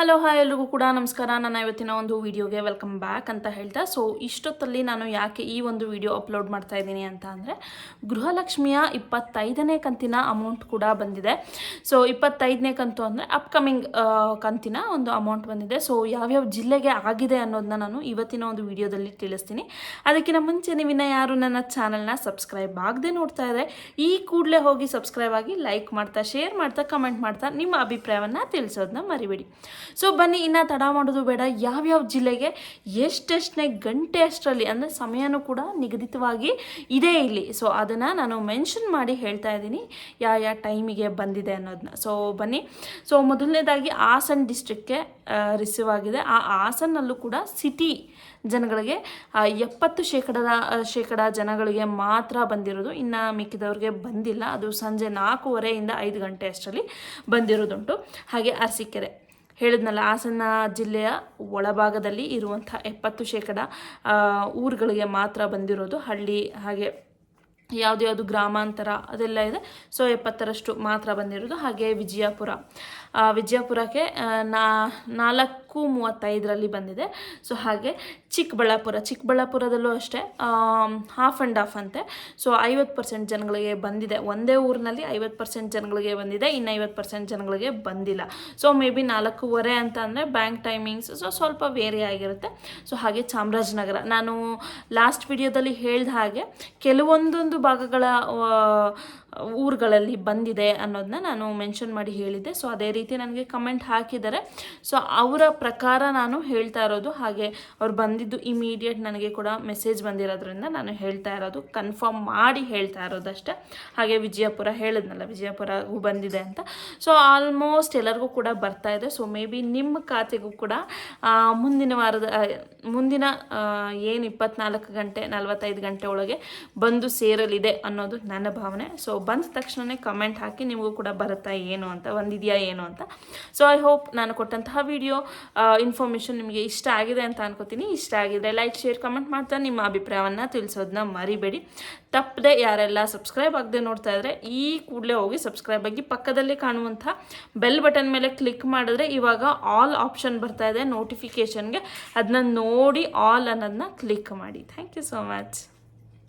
Hello hi ಎಲ್ರಿಗೂ ಕೂಡ ನಮಸ್ಕಾರ. ನಾನು ಇವತ್ತಿನ ಒಂದು ವೀಡಿಯೋಗೆ ವೆಲ್ಕಮ್ ಬ್ಯಾಕ್ ಅಂತ ಹೇಳ್ತಾ ಸೊ ಇಷ್ಟೊತ್ತಲ್ಲಿ ನಾನು ಯಾಕೆ ಈ ಒಂದು ವಿಡಿಯೋ ಅಪ್ಲೋಡ್ ಮಾಡ್ತಾ ಇದ್ದೀನಿ ಅಂತ ಅಂದರೆ, ಗೃಹಲಕ್ಷ್ಮಿಯ ಇಪ್ಪತ್ತೈದನೇ ಕಂತಿನ ಅಮೌಂಟ್ ಕೂಡ ಬಂದಿದೆ. ಸೊ ಇಪ್ಪತ್ತೈದನೇ ಕಂತು ಅಂದರೆ ಅಪ್ಕಮಿಂಗ್ ಕಂತಿನ ಒಂದು ಅಮೌಂಟ್ ಬಂದಿದೆ. ಸೊ ಯಾವ್ಯಾವ ಜಿಲ್ಲೆಗೆ ಆಗಿದೆ ಅನ್ನೋದನ್ನ ನಾನು ಇವತ್ತಿನ ಒಂದು ವಿಡಿಯೋದಲ್ಲಿ ತಿಳಿಸ್ತೀನಿ. ಅದಕ್ಕಿಂತ ಮುಂಚೆ ನೀವಿನ ಯಾರು ನನ್ನ ಚಾನಲ್ನ ಸಬ್ಸ್ಕ್ರೈಬ್ ಆಗದೆ ನೋಡ್ತಾ ಇದ್ದಾರೆ ಈ ಕೂಡಲೇ ಹೋಗಿ ಸಬ್ಸ್ಕ್ರೈಬ್ ಆಗಿ ಲೈಕ್ ಮಾಡ್ತಾ ಶೇರ್ ಮಾಡ್ತಾ ಕಮೆಂಟ್ ಮಾಡ್ತಾ ನಿಮ್ಮ ಅಭಿಪ್ರಾಯವನ್ನು ತಿಳಿಸೋದನ್ನ ಮರಿಬೇಡಿ. ಸೊ ಬನ್ನಿ, ಇನ್ನು ತಡ ಮಾಡೋದು ಬೇಡ. ಯಾವ್ಯಾವ ಜಿಲ್ಲೆಗೆ ಎಷ್ಟೆಷ್ಟನೇ ಗಂಟೆ ಅಷ್ಟರಲ್ಲಿ, ಅಂದರೆ ಸಮಯನೂ ಕೂಡ ನಿಗದಿತವಾಗಿ ಇದೆ ಇಲ್ಲಿ. ಸೊ ಅದನ್ನು ನಾನು ಮೆನ್ಷನ್ ಮಾಡಿ ಹೇಳ್ತಾ ಇದ್ದೀನಿ, ಯಾವ ಯಾವ ಟೈಮಿಗೆ ಬಂದಿದೆ ಅನ್ನೋದನ್ನ ಸೊ ಬನ್ನಿ. ಸೊ ಮೊದಲನೇದಾಗಿ ಹಾಸನ್ ಡಿಸ್ಟ್ರಿಕ್ಗೆ ರಿಸೀವ್ ಆಗಿದೆ ಆ ಹಾಸನ್ನಲ್ಲೂ ಕೂಡ ಸಿಟಿ ಜನಗಳಿಗೆ ಎಪ್ಪತ್ತು ಶೇಕಡದ ಶೇಕಡ ಜನಗಳಿಗೆ ಮಾತ್ರ ಬಂದಿರೋದು. ಇನ್ನು ಮಿಕ್ಕಿದವ್ರಿಗೆ ಬಂದಿಲ್ಲ. ಅದು ಸಂಜೆ ನಾಲ್ಕೂವರೆಯಿಂದ ಐದು ಗಂಟೆ ಅಷ್ಟರಲ್ಲಿ ಬಂದಿರೋದುಂಟು. ಹಾಗೆ ಅರಸೀಕೆರೆ. ಹೇಳಿದ್ನಲ್ಲ ಹಾಸನ ಜಿಲ್ಲೆಯ ಒಳಭಾಗದಲ್ಲಿ ಇರುವಂಥ ಎಪ್ಪತ್ತು ಶೇಕಡ ಊರುಗಳಿಗೆ ಮಾತ್ರ ಬಂದಿರೋದು ಹಳ್ಳಿ ಹಾಗೆ. ಯಾವುದು ಗ್ರಾಮಾಂತರ ಅದೆಲ್ಲ ಇದೆ. ಸೊ, ಎಪ್ಪತ್ತರಷ್ಟು ಮಾತ್ರ ಬಂದಿರೋದು. ಹಾಗೆ ವಿಜಯಪುರ. ವಿಜಯಪುರಕ್ಕೆ ನಾ, ನಾಲ್ಕು ಮೂವತ್ತೈದರಲ್ಲಿ ಬಂದಿದೆ. ಸೊ, ಹಾಗೆ ಚಿಕ್ಕಬಳ್ಳಾಪುರ. ಚಿಕ್ಕಬಳ್ಳಾಪುರದಲ್ಲೂ ಅಷ್ಟೇ ಹಾಫ್ ಆ್ಯಂಡ್ ಹಾಫ್ ಅಂತೆ. ಸೊ, ಐವತ್ತು ಪರ್ಸೆಂಟ್ ಜನಗಳಿಗೆ ಬಂದಿದೆ. ಒಂದೇ ಊರಿನಲ್ಲಿ ಐವತ್ತು ಪರ್ಸೆಂಟ್ ಜನಗಳಿಗೆ ಬಂದಿದೆ. ಇನ್ನು ಐವತ್ತು ಪರ್ಸೆಂಟ್ ಜನಗಳಿಗೆ ಬಂದಿಲ್ಲ. ಸೊ, ಮೇ ಬಿ ನಾಲ್ಕೂವರೆ ಅಂತ ಅಂದರೆ ಬ್ಯಾಂಕ್ ಟೈಮಿಂಗ್ಸ್ ಸೊ, ಸ್ವಲ್ಪ ವೇರಿ ಆಗಿರುತ್ತೆ. ಸೊ, ಹಾಗೆ ಚಾಮರಾಜನಗರ. ನಾನು ಲಾಸ್ಟ್ ವಿಡಿಯೋದಲ್ಲಿ ಹೇಳಿದ ಹಾಗೆ ಕೆಲವೊಂದೊಂದು ಭಾಗಗಳ ಊರುಗಳಲ್ಲಿ ಬಂದಿದೆ ಅನ್ನೋದನ್ನ ನಾನು ಮೆನ್ಷನ್ ಮಾಡಿ ಹೇಳಿದ್ದೆ. ಸೊ ಅದೇ ರೀತಿ ನನಗೆ ಕಮೆಂಟ್ ಹಾಕಿದ್ದಾರೆ. ಸೊ ಅವರ ಪ್ರಕಾರ ನಾನು ಹೇಳ್ತಾ ಇರೋದು, ಹಾಗೆ ಅವ್ರು ಬಂದಿದ್ದು ಇಮಿಡಿಯೇಟ್ ನನಗೆ ಕೂಡ ಮೆಸೇಜ್ ಬಂದಿರೋದ್ರಿಂದ ನಾನು ಹೇಳ್ತಾ ಇರೋದು ಕನ್ಫರ್ಮ್ ಮಾಡಿ ಹೇಳ್ತಾ ಇರೋದಷ್ಟೇ ಹಾಗೆ ವಿಜಯಪುರ ಹೇಳಿದ್ನಲ್ಲ ವಿಜಯಪುರಗೂ ಬಂದಿದೆ ಅಂತ. ಸೊ ಆಲ್ಮೋಸ್ಟ್ ಎಲ್ಲರಿಗೂ ಕೂಡ ಬರ್ತಾ ಇದೆ. ಸೊ ಮೇ ಬಿ ನಿಮ್ಮ ಖಾತೆಗೂ ಕೂಡ ಮುಂದಿನ ವಾರದ ಮುಂದಿನ ಏನು ಇಪ್ಪತ್ನಾಲ್ಕು ಗಂಟೆ, ನಲವತ್ತೈದು ಗಂಟೆ ಒಳಗೆ ಬಂದು ಸೇರಲಿದೆ ಅನ್ನೋದು ನನ್ನ ಭಾವನೆ. ಸೊ ಬಂದ ತಕ್ಷಣವೇ ಕಮೆಂಟ್ ಹಾಕಿ ನಿಮಗೂ ಕೂಡ ಬರುತ್ತಾ ಏನು ಅಂತ ಒಂದಿದೆಯಾ ಏನು ಅಂತ. ಸೊ ಐ ಹೋಪ್ ನಾನು ಕೊಟ್ಟಂತಹ ವಿಡಿಯೋ ಇನ್ಫಾರ್ಮೇಷನ್ ನಿಮಗೆ ಇಷ್ಟ ಆಗಿದೆ ಅಂತ ಅನ್ಕೋತೀನಿ. ಇಷ್ಟ ಆಗಿದೆ ಲೈಕ್ ಶೇರ್ ಕಮೆಂಟ್ ಮಾಡ್ತಾ ನಿಮ್ಮ ಅಭಿಪ್ರಾಯವನ್ನು ತಿಳಿಸೋದನ್ನ ಮರಿಬೇಡಿ. ತಪ್ಪದೆ ಯಾರೆಲ್ಲ ಸಬ್ಸ್ಕ್ರೈಬ್ ಆಗದೆ ನೋಡ್ತಾ ಇದ್ರೆ ಈ ಕೂಡಲೇ ಹೋಗಿ ಸಬ್ಸ್ಕ್ರೈಬ್ ಆಗಿ ಪಕ್ಕದಲ್ಲಿ ಕಾಣುವಂಥ ಬೆಲ್ ಬಟನ್ ಮೇಲೆ ಕ್ಲಿಕ್ ಮಾಡಿದ್ರೆ ಇವಾಗ ಆಲ್ ಆಪ್ಷನ್ ಬರ್ತಾ ಇದೆ ನೋಟಿಫಿಕೇಷನ್ಗೆ ಅದನ್ನ ನೋಡಿ ಆಲ್ ಅನ್ನೋದನ್ನ ಕ್ಲಿಕ್ ಮಾಡಿ. Thank you so much